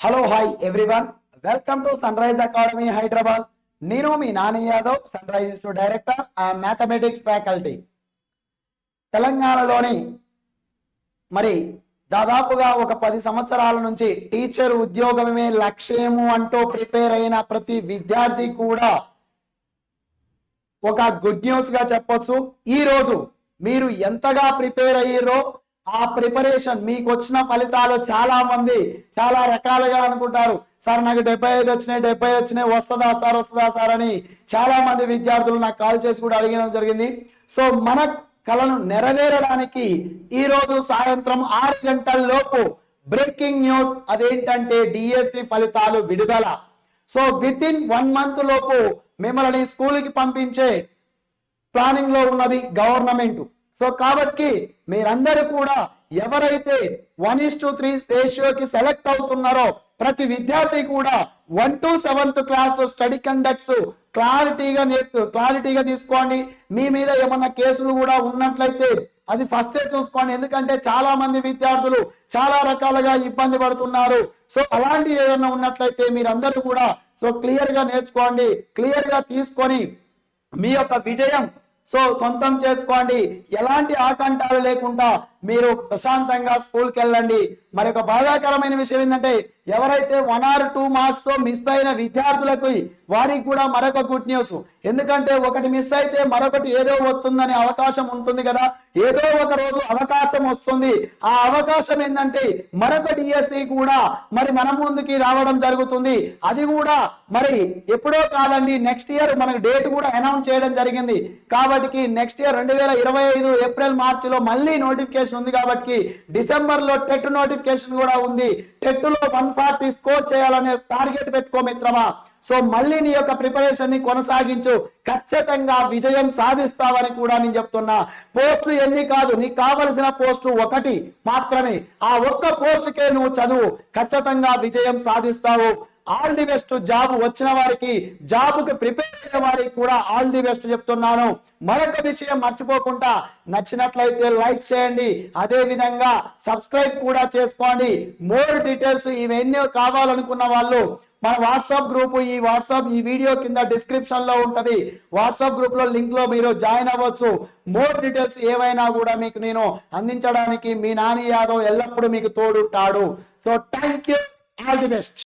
Hello hi everyone welcome to sunrise academy Hyderabad నేను మీ Nani Yadav sunrise institute director mathematics faculty తెలంగాణలోని మరి దాదాపుగా ఒక పది సంవత్సరాల నుంచి టీచర్ ఉద్యోగమే లక్ష్యము అంటూ ప్రిపేర్ అయిన ప్రతి విద్యార్థి కూడా ఒక గుడ్ న్యూస్గా చెప్పొచ్చు. ఈ రోజు మీరు ఎంతగా ప్రిపేర్ అయ్యారో ఆ ప్రిపరేషన్ మీకు వచ్చిన ఫలితాలు చాలా మంది చాలా రకాలుగా అనుకుంటారు. సార్ నాకు డెబ్బై ఐదు వచ్చినాయి డెబ్బై వచ్చినాయి వస్తుందా సార్ వస్తుందా సార్ అని చాలా మంది విద్యార్థులు నాకు కాల్ చేసి కూడా అడిగడం జరిగింది. సో మన కళను నెరవేరడానికి ఈ రోజు సాయంత్రం ఆరు గంటల లోపు బ్రేకింగ్ న్యూస్ అదేంటంటే డిఎస్సి ఫలితాలు విడుదల. So within one month లోపు మిమ్మల్ని స్కూల్కి పంపించే ప్లానింగ్లో ఉన్నది గవర్నమెంట్ సో కాబట్టి మీరందరూ కూడా ఎవరైతే వన్ ఇస్ టు త్రీ రేషియోకి సెలెక్ట్ అవుతున్నారో ప్రతి విద్యార్థి కూడా one to seventh class study conducts క్లారిటీగా నేర్చు క్లారిటీగా తీసుకోండి. మీ మీద ఏమన్నా కేసులు కూడా ఉన్నట్లయితే అది ఫస్టే చూసుకోండి. ఎందుకంటే చాలా మంది విద్యార్థులు చాలా రకాలుగా ఇబ్బంది పడుతున్నారు. సో అలాంటివి ఏమైనా ఉన్నట్లయితే మీరందరూ కూడా సో క్లియర్గా నేర్చుకోండి. క్లియర్గా తీసుకొని మీ యొక్క విజయం సో సొంతం చేసుకోండి. ఎలాంటి ఆకంఠాలు లేకుండా మీరు ప్రశాంతంగా స్కూల్కి వెళ్ళండి. మరి ఒక బాధాకరమైన విషయం ఏంటంటే ఎవరైతే వన్ ఆర్ టూ మార్క్స్తో మిస్ అయిన విద్యార్థులకు వారికి కూడా మరొక గుడ్ న్యూస్ ఎందుకంటే ఒకటి మిస్ అయితే మరొకటి ఏదో వస్తుందనే అవకాశం ఉంటుంది కదా. ఏదో ఒక రోజు అవకాశం వస్తుంది. ఆ అవకాశం ఏంటంటే మరొక డిఎస్సి కూడా మరి మన ముందుకి రావడం జరుగుతుంది. అది కూడా మరి ఎప్పుడో కాదండి నెక్స్ట్ ఇయర్ మనకు డేట్ కూడా అనౌన్స్ చేయడం జరిగింది. కాబట్టి నెక్స్ట్ ఇయర్ రెండు వేల ఇరవై ఐదు ఏప్రిల్ మార్చిలో మళ్ళీ నోటిఫికేషన్ ఉంది కాబట్టి డిసెంబర్లో టెట్ నోటిఫికేషన్ కూడా ఉంది. టెట్లో వన్ ఫార్టీ స్కోర్ చేయాలనే టార్గెట్ పెట్టుకో మిత్రమా. సో మళ్ళీ నీ యొక్క ప్రిపరేషన్ని కొనసాగించు. ఖచ్చితంగా విజయం సాధిస్తావని కూడా నేను చెప్తున్నా. పోస్టులు ఎన్ని కాదు నీకు కావలసిన పోస్టు ఒకటి మాత్రమే. ఆ ఒక్క పోస్టుకే నువ్వు చదువు. ఖచ్చితంగా విజయం సాధిస్తావు. ఆల్ ది బెస్ట్ జాబ్ వచ్చిన వారికి జాబ్కి ప్రిపేర్ అయిన వారికి కూడా ఆల్ ది బెస్ట్ చెప్తున్నాను. మరొక విషయం మర్చిపోకుండా నచ్చినట్లయితే లైక్ చేయండి. అదే విధంగా సబ్స్క్రైబ్ కూడా చేసుకోండి. మోర్ డీటెయిల్స్ ఇవన్నీ కావాలనుకున్న వాళ్ళు మన వాట్సాప్ గ్రూప్ ఈ వాట్సాప్ ఈ వీడియో కింద డిస్క్రిప్షన్లో ఉంటది. వాట్సాప్ గ్రూప్లో లింక్లో మీరు జాయిన్ అవ్వచ్చు. మోర్ డీటెయిల్స్ ఏవైనా కూడా మీకు నేను అందించడానికి మీ నాని యాదవ్ ఎల్లప్పుడూ మీకు తోడుంటాడు. So thank you all the best.